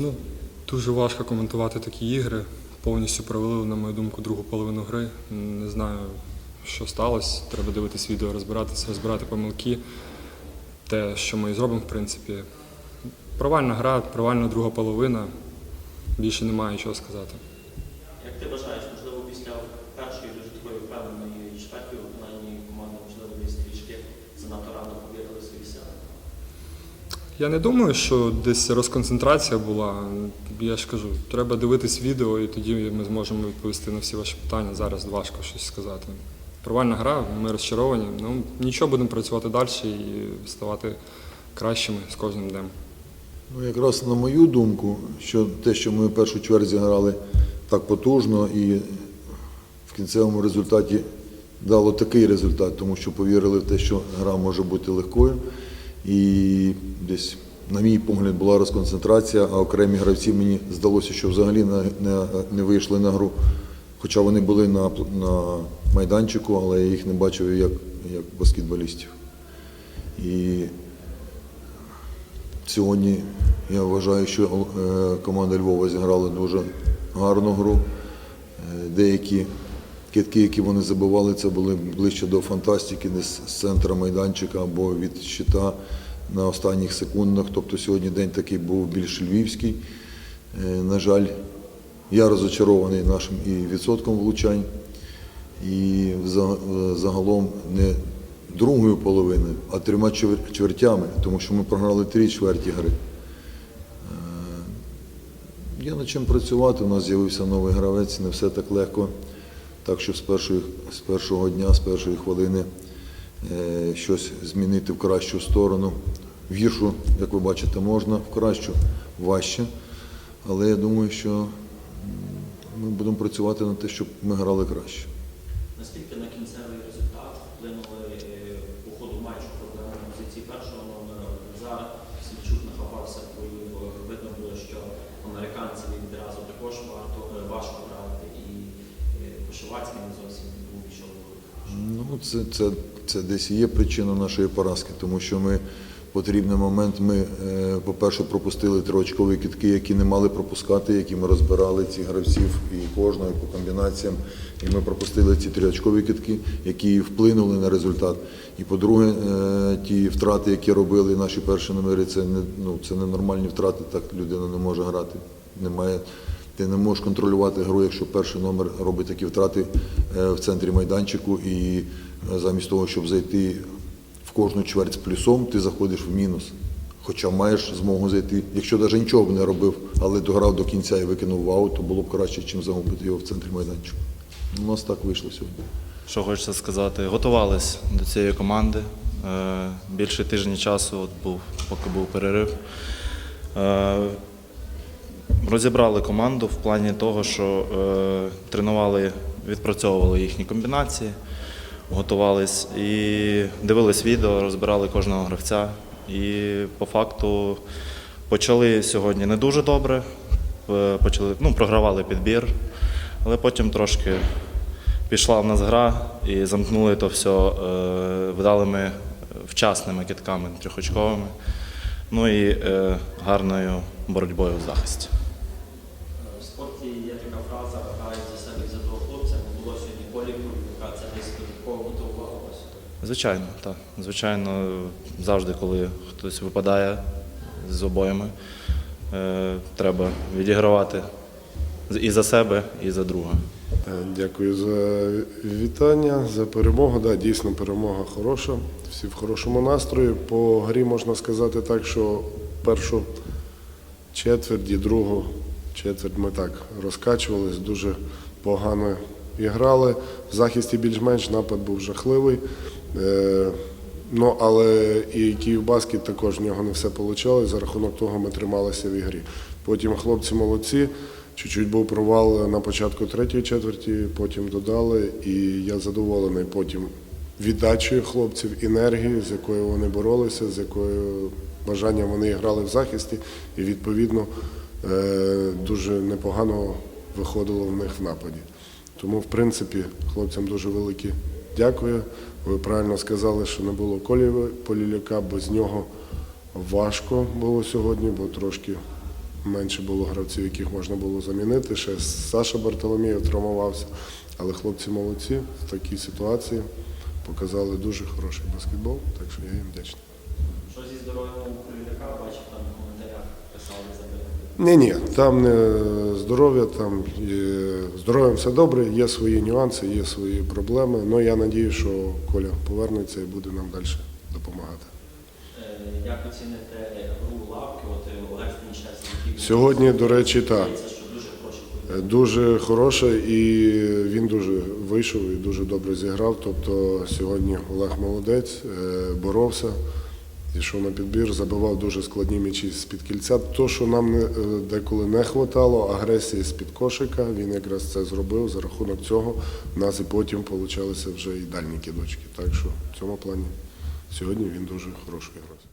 Ну, дуже важко коментувати такі ігри. Повністю провели, на мою думку, другу половину гри. Не знаю, що сталося. Треба дивитись відео, розбиратися, розбирати помилки. Те, що ми і зробимо, в принципі. Провальна гра, провальна друга половина. Більше немає чого сказати. Як ти вважаєш, Я не думаю, що десь розконцентрація була. Я ж кажу, треба дивитись відео, і тоді ми зможемо відповісти на всі ваші питання. Зараз важко щось сказати. Провальна гра, ми розчаровані. Ну нічого будемо працювати далі і ставати кращими з кожним днем. Ну, якраз на мою думку, що те, що ми в першу чверть зіграли так потужно і в кінцевому результаті дало такий результат, тому що повірили в те, що гра може бути легкою. І десь, на мій погляд, була розконцентрація, а окремі гравці мені здалося, що взагалі не, не, не вийшли на гру. Хоча вони були на, на майданчику, але я їх не бачив як, як баскетболістів. І Сьогодні я вважаю, що е, команда Львова зіграла дуже гарну гру. Е, Деякі китки, які вони забивали, це були ближче до фантастики, десь з центра майданчика або від щита на останніх секундах. Тобто сьогодні день такий був більш львівський. Е, На жаль, я розочарований нашим і відсотком влучань, і загалом не другою половиною, а трьома чвертями, тому що ми програли три чверті гри. Е, Є над чим працювати. У нас з'явився новий гравець, не все так легко. Так що з, першого дня, з першої хвилини е, щось змінити в кращу сторону. В гіршу, як ви бачите, можна, в кращу важче. Але я думаю, що ми будемо працювати над те, щоб ми грали краще. Наскільки на кінцевий результат вплинули е, по ходу матчу проблеми на позиції першого номера Зараз Сільчук нахапався, бо видно було, що американцям відразу також варто е, важко грати, і е, Кошевацький не зовсім. Ну, це, це, це десь є причина нашої поразки, тому що ми потрібний момент ми, е, по-перше, пропустили триочкові кітки, які не мали пропускати, які ми розбирали цих гравців і кожного і по комбінаціям. І ми пропустили ці триочкові кітки, які вплинули на результат. І по-друге, е, ті втрати, які робили наші перші номери, це не ну, це ненормальні втрати. Так людина не може грати. Немає ти не можеш контролювати гру, якщо перший номер робить такі втрати е, в центрі майданчику, і е, замість того, щоб зайти в кожну чверть з плюсом, ти заходиш в мінус. Хоча маєш змогу зайти. Якщо навіть нічого б не робив, але дограв до кінця і викинув в аут, то було б краще, ніж загубити його в центрі майданчику. У нас так вийшло сьогодні. Що хочеться сказати, готувались до цієї команди. Е, Більше тижня часу, от був, поки був перерив. Розібрали команду в плані того, що е, тренували, відпрацьовували їхні комбінації, готувались і дивились відео, розбирали кожного гравця. І по факту почали сьогодні не дуже добре. Е, Почали, ну, програвали підбір, але потім трошки пішла в нас гра і замкнули то все е, вдалими вчасними китками трьохочковими, ну і гарною боротьбою в захисті. Спорті є така фраза грають за себе за того хлопця. Не було сьогодні поліку, яка це десь додатково мотивувала вас. Звичайно, так. Звичайно, завжди, коли хтось випадає з обоями, е, треба відігравати і за себе, і за друга. Е, Дякую за вітання, за перемогу. Да, дійсно, перемога хороша. Всі в хорошому настрої. По грі можна сказати так, що першу четверть і другу четверть ми так розкачувались, дуже погано і грали. В захисті більш-менш напад був жахливий. Е, Ну, але і Київбаскет також в нього не все вийшло. За рахунок того ми трималися в ігрі. Потім хлопці молодці. Чуть-чуть був провал на початку третьої четверті, потім додали, і я задоволений потім віддачею хлопців, енергією, з якою вони боролися, з якою бажанням вони грали в захисті, і відповідно дуже непогано виходило в них в нападі. Тому, в принципі, хлопцям дуже велике дякую. Ви правильно сказали, що не було Колі Поліляка, без нього важко було сьогодні, бо трошки менше було гравців, яких можна було замінити. Ще Саша Бартоломєєв травмувався. Але хлопці молодці в такій ситуації показали дуже хороший баскетбол, так що я їм вдячний. Що зі здоров'ям у Куліляка, бачив там в коментарях писали за Ні, ні, там не здоров'я, там здоров'ям все добре, є свої нюанси, є свої проблеми. але я надію, що Коля повернеться і буде нам далі допомагати. Е, Як оціните гру лавки? От е, Олег Станічевський, Сьогодні, до речі, так. Дуже хороше і він дуже вийшов і дуже добре зіграв. Тобто сьогодні Олег молодець, е, боровся, йшов на підбір, забивав дуже складні м'ячі з-під кільця. То, що нам е, деколи не вистачало, агресії з-під кошика, він якраз це зробив. За рахунок цього в нас і потім получалися вже і дальні кидочки. Так що в цьому плані сьогодні він дуже хороший гравець.